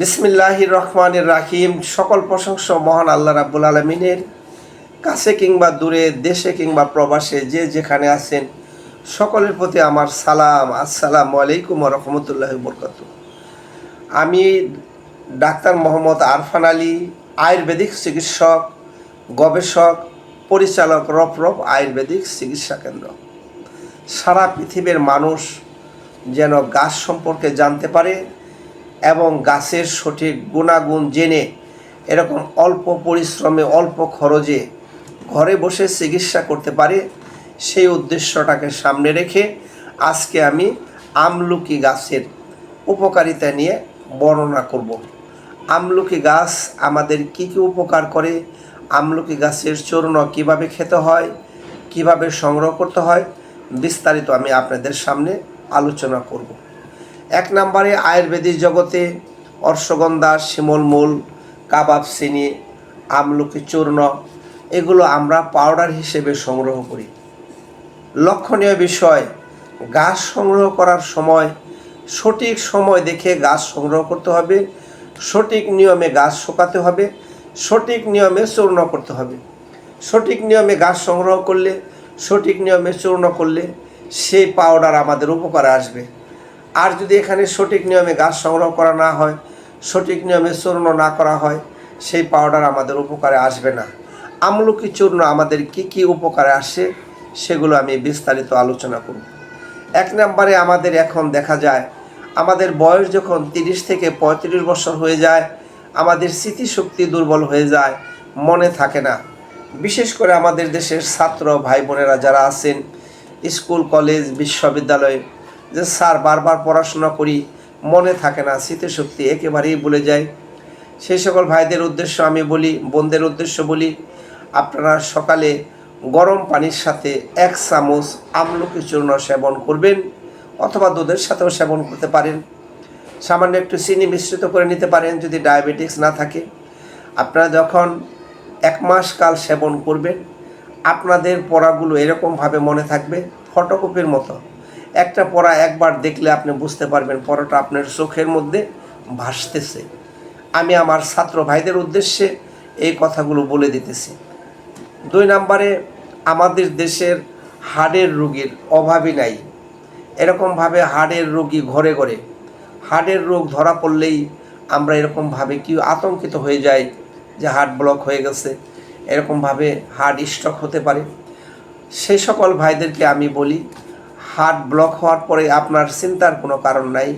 বিসমিল্লাহির রহমানির রাহিম। সকল প্রশংসা মহান আল্লাহ রাব্বুল আলমিনের কাছে কিংবা দূরে, দেশে কিংবা প্রবাসে যে যেখানে আছেন, সকলের প্রতি আমার সালাম। আসসালামু আলাইকুম রহমতুল্লাহ বরকত আমি ডাক্তার মোহাম্মদ আরফান আলী, আয়ুর্বেদিক চিকিৎসক, গবেষক, পরিচালক রফরফ আয়ুর্বেদিক চিকিৎসা কেন্দ্র। সারা পৃথিবীর মানুষ যেন গাছ সম্পর্কে জানতে পারে এবং গাছের সঠিক গুণাগুণ জেনে এরকম অল্প পরিশ্রমে, অল্প খরচে ঘরে বসে চিকিৎসা করতে পারে, সেই উদ্দেশ্যটাকে সামনে রেখে আজকে আমি আমলকি গাছের উপকারিতা নিয়ে বর্ণনা করব। আমলকি গাছ আমাদের কি কি উপকার করে? আমলকি গাছের চূর্ণ কীভাবে খেতে হয়? কীভাবে সংগ্রহ করতে হয়? বিস্তারিত আমি আপনাদের সামনে আলোচনা করব। এক নম্বরে আয়ুর্বেদিক জগতে অর্শগন্ধা শিমলমূল কাবাব, চিনি, আমলকি, চূর্ণ, এগুলো আমরা পাউডার হিসেবে সংগ্রহ করি। লক্ষণীয় বিষয়, গাছ সংগ্রহ করার সময় সঠিক সময় দেখে গাছ সংগ্রহ করতে হবে, সঠিক নিয়মে গাছ শুকাতে হবে, সঠিক নিয়মে চূর্ণ করতে হবে। সঠিক নিয়মে গাছ সংগ্রহ করলে, সঠিক নিয়মে চূর্ণ করলে সেই পাউডার আমাদের উপকারে আসবে। আর যদি এখানে সঠিক নিয়মে গাছ সংগ্রহ করা না হয়, সঠিক নিয়মে চূর্ণ না করা হয়, সেই পাউডার আমাদের উপকারে আসবে না। আমলকি চূর্ণ আমাদের কি কি উপকারে আসে, সেগুলো আমি বিস্তারিত আলোচনা করব। এক নম্বরে আমাদের এখন দেখা যায়, আমাদের বয়স যখন তিরিশ থেকে পঁয়ত্রিশ বছর হয়ে যায়, আমাদের স্মৃতিশক্তি দুর্বল হয়ে যায়, মনে থাকে না। বিশেষ করে আমাদের দেশের ছাত্র ভাই বোনেরা যারা আছেন, স্কুল, কলেজ, বিশ্ববিদ্যালয়ে যে, স্যার, বারবার পড়াশোনা করি, মনে থাকে না স্মৃতিশক্তি একেবারেই ভুলে যায়। সেই সকল ভাইদের উদ্দেশ্য আমি বলি, বোনদের উদ্দেশ্য বলি, আপনারা সকালে গরম পানির সাথে এক চামচ আমলকি চূর্ণ সেবন করবেন অথবা দুধের সাথেও সেবন করতে পারেন। সামান্য একটু চিনি মিশ্রিত করে নিতে পারেন যদি ডায়াবেটিক্স না থাকে। আপনারা যখন এক মাস কাল সেবন করবেন, আপনাদের পড়াগুলো এরকমভাবে মনে থাকবে, ফটোকপির মতো। একটা পড়া একবার দেখলে আপনি বুঝতে পারবেন পড়াটা আপনার চোখের মধ্যে ভাসতেছে। আমি আমার ছাত্র ভাইদের উদ্দেশ্যে এই কথাগুলো বলে দিতেছি। দুই নম্বরে, আমাদের দেশের হাড়ের রোগীর অভাবই নাই। এরকমভাবে হাড়ের রোগী ঘরে ঘরে হার্টের রোগ ধরা পড়লেই আমরা এরকমভাবে কি আতঙ্কিত হয়ে যাই যে হার্ট ব্লক হয়ে গেছে, এরকমভাবে হার্ট স্ট্রোক হতে পারে। সেই সকল ভাইদেরকে আমি বলি হার্ট ব্লক হওয়ার পরে আপনার চিন্তার কোনো কারণ নাই।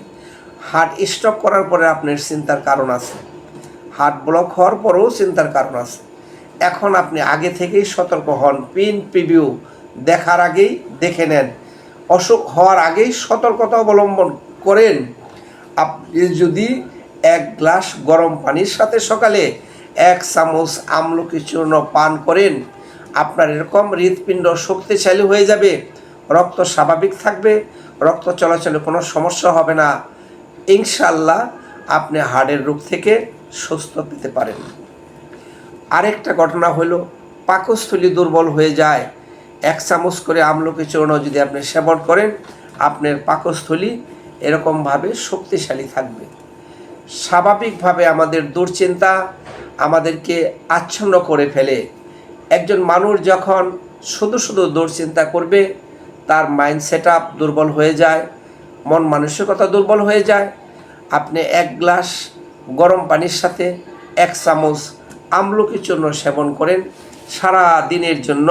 হার্ট স্ট্রোক করার পরে আপনার চিন্তার কারণ আছে। হার্ট ব্লক হওয়ার পরেও চিন্তার কারণ আছে। এখন আপনি আগে থেকেই সতর্ক হন, পিন প্রিভিউ দেখার আগেই দেখে নেন। অসুখ হওয়ার আগেই সতর্কতা অবলম্বন করেন। আপনি যদি এক গ্লাস গরম পানির সাথে সকালে এক চামচ আমলকি চূর্ণ পান করেন, আপনার এরকম হৃৎপিণ্ড শক্তিশালী হয়ে যাবে। রক্ত স্বাভাবিক থাকবে, রক্ত চলাচলে কোনো সমস্যা হবে না। ইনশাল্লাহ আপনি হার্টের রোগ থেকে সুস্থ পেতে পারেন। আরেকটা ঘটনা হলো, পাকস্থলী দুর্বল হয়ে যায়। এক চামচ করে আমলকি চূর্ণ যদি আপনি সেবন করেন, আপনার পাকস্থলী এরকমভাবে শক্তিশালী থাকবে। স্বাভাবিকভাবে আমাদের দুশ্চিন্তা আমাদেরকে আচ্ছন্ন করে ফেলে। একজন মানুষ যখন শুধু শুধু দুশ্চিন্তা করবে তার মাইন্ড সেট আপ দুর্বল হয়ে যায়, মন মানসিকতা দুর্বল হয়ে যায়, আপনি এক গ্লাস গরম পানির সাথে এক চামচ আমলকি চূর্ণ সেবন করেন, সারা দিনের জন্য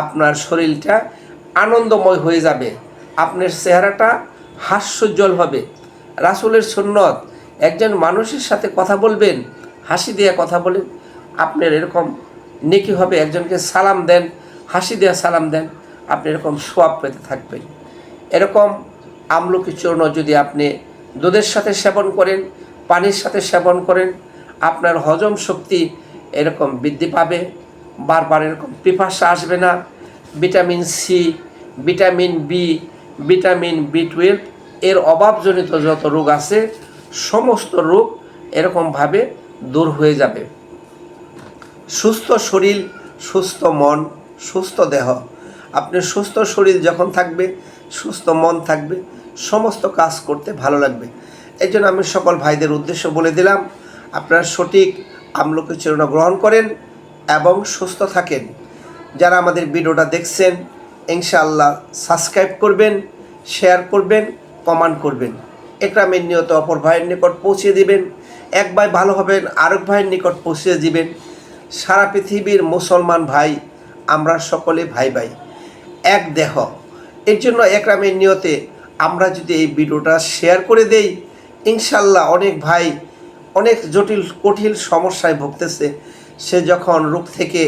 আপনার শরীরটা আনন্দময় হয়ে যাবে, আপনার চেহারাটা হাস্যোজ্জ্বল হবে। রাসুলের সুন্নত, একজন মানুষের সাথে কথা বলবেন, হাসি দিয়ে কথা বলেন, আপনার এরকম নেকি হবে, একজনকে সালাম দেন, হাসি দিয়ে সালাম দেন। আপনি এরকম সোয়াব পেতে থাকবেন। এরকম আমলকি চূর্ণ যদি আপনি দুধের সাথে সেবন করেন, পানির সাথে সেবন করেন, আপনার হজম শক্তি এরকম বৃদ্ধি পাবে, বারবার এরকম পিপাসা আসবে না। Vitamin C vitamin B vitamin B twelve এর অভাবজনিত যত রোগ আছে, সমস্ত রোগ এরকমভাবে দূর হয়ে যাবে। সুস্থ শরীর, সুস্থ মন, সুস্থ দেহ আপনি সুস্থ শরীর যখন থাকবে, সুস্থ মন থাকবে, সমস্ত কাজ করতে ভালো লাগবে। এই জন্য আমি সকল ভাইদের উদ্দেশ্য বলে দিলাম, আপনারা সঠিক আমলকি চূর্ণ গ্রহণ করেন এবং সুস্থ থাকেন। যারা আমাদের ভিডিওটা দেখছেন, ইনশাআল্লাহ সাবস্ক্রাইব করবেন, শেয়ার করবেন, কমেন্ট করবেন। একরামের নিয়ত অপর ভাইয়ের নিকট পৌঁছে দিবেন, এক ভাই ভালো হবেন, আরেক ভাইয়ের নিকট পৌঁছে দিবেন। সারা পৃথিবীর মুসলমান ভাই, আমরা সকলে ভাই ভাই এক দেহ। এর জন্য একরামের নিয়তে আমরা যদি এই ভিডিওটা শেয়ার করে দেই, ইনশাল্লাহ অনেক ভাই অনেক জটিল, কঠিন সমস্যায় ভুগতেছে। সে যখন রোগ থেকে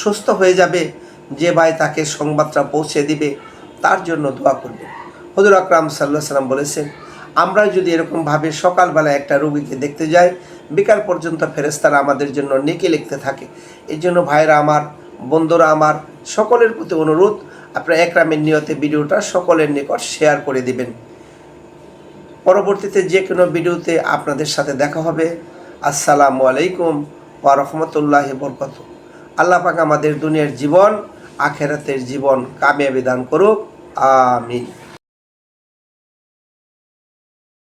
সুস্থ হয়ে যাবে, যে ভাই তাকে সংবাদটা পৌঁছে দিবে, তার জন্য দোয়া করবে। হজুর আকরাম সাল্লাহ সাল্লাম বলেছেন আমরা যদি এরকমভাবে সকালবেলা একটা রোগীকে দেখতে যাই, বিকাল পর্যন্ত ফেরেস্তারা আমাদের জন্য নেকি লিখতে থাকে। এই জন্য ভাইরা আমার, বন্ধুরা আমার সকলের প্রতি অনুরোধ আপনারা একরামের নিয়তে ভিডিওটা সকলের নিকট শেয়ার করে দিবেন। পরবর্তীতে যে কোনো ভিডিওতে আপনাদের সাথে দেখা হবে। আসসালামু আলাইকুম ওয়া রহমতুল্লাহ বরকত আল্লাহ পাক আমাদের দুনিয়ার জীবন, আখেরাতের জীবন কামিয়াবি দান করুক। আমিন।